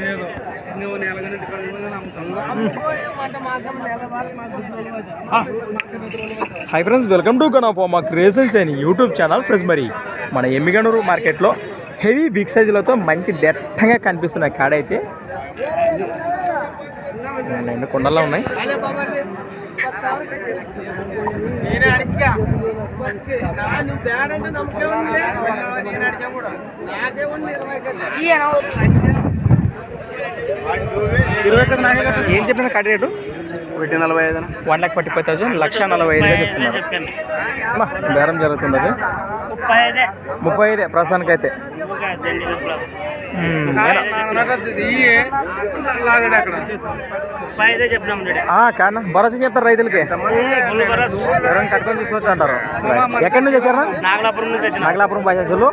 లేదు. నువ్వు నెలగంటే హై. ఫ్రెండ్స్ వెల్కమ్ టు గణప మా క్రియేషన్స్ అని యూట్యూబ్ ఛానల్ ఫ్రెండ్స్ మరి. మన ఎమ్మిగనూరు మార్కెట్లో హెవీ బిగ్ సైజులతో మంచి దట్టంగా కనిపిస్తున్న కాడ అయితే రెండు కొండల్లో ఉన్నాయి. ఏం చెప్పిన కాడ రేటు? ఒకటి నలభై ఐదు one lakh forty five thousand లక్ష నలభై ఐదుగా చెప్తున్నారు. అమ్మా, బేరం జరుగుతుంది అది. ముప్పై ఐదే. ముప్పై ఐదే ప్రస్తుతానికైతే. కానా భరోసా చెప్తారు రైతులకి. ఎవరైనా కట్టుకొని తీసుకోవచ్చు అంటారు. ఎక్కడి నుంచి వచ్చారా? నాగలాపురం నుంచి నాగలాపురం బజాజులు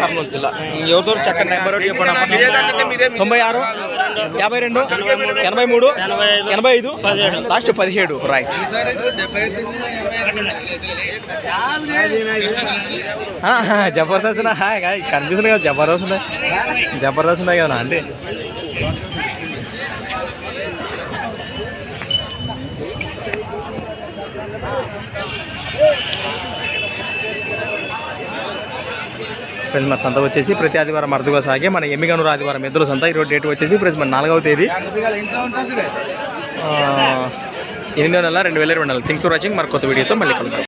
కర్నూలు జిల్లా. ఎవరితో చక్కని నెంబర్ చెప్పండి. తొంభై ఆరు యాభై రెండు ఎనభై మూడు ఎనభై ఐదు లాస్ట్ పదిహేడు. రైట్ జబర్దస్త్ కనిపిస్తుంది కదా జబర్దస్త్ ఉన్నాయి జబర్దస్త్ ఉన్నాయి కదా అండి ఫ్రెండ్స్ మన సంత వచ్చేసి ప్రతి ఆదివారం అర్థగా సాగే. మన ఎమ్మిగనూరు ఆదివారం ఎద్దుల సంత. ఈరోజు డేట్ వచ్చేసి ఫ్రెండ్స్ మన నాలుగవ తేదీ. ఎనిమిదో నెల రెండు వేల ఇరవై నెలలు థింగ్స్ ఫర్ వాచింగ్ మరి కొత్త వీడియోతో మళ్ళీ కలుగుతాం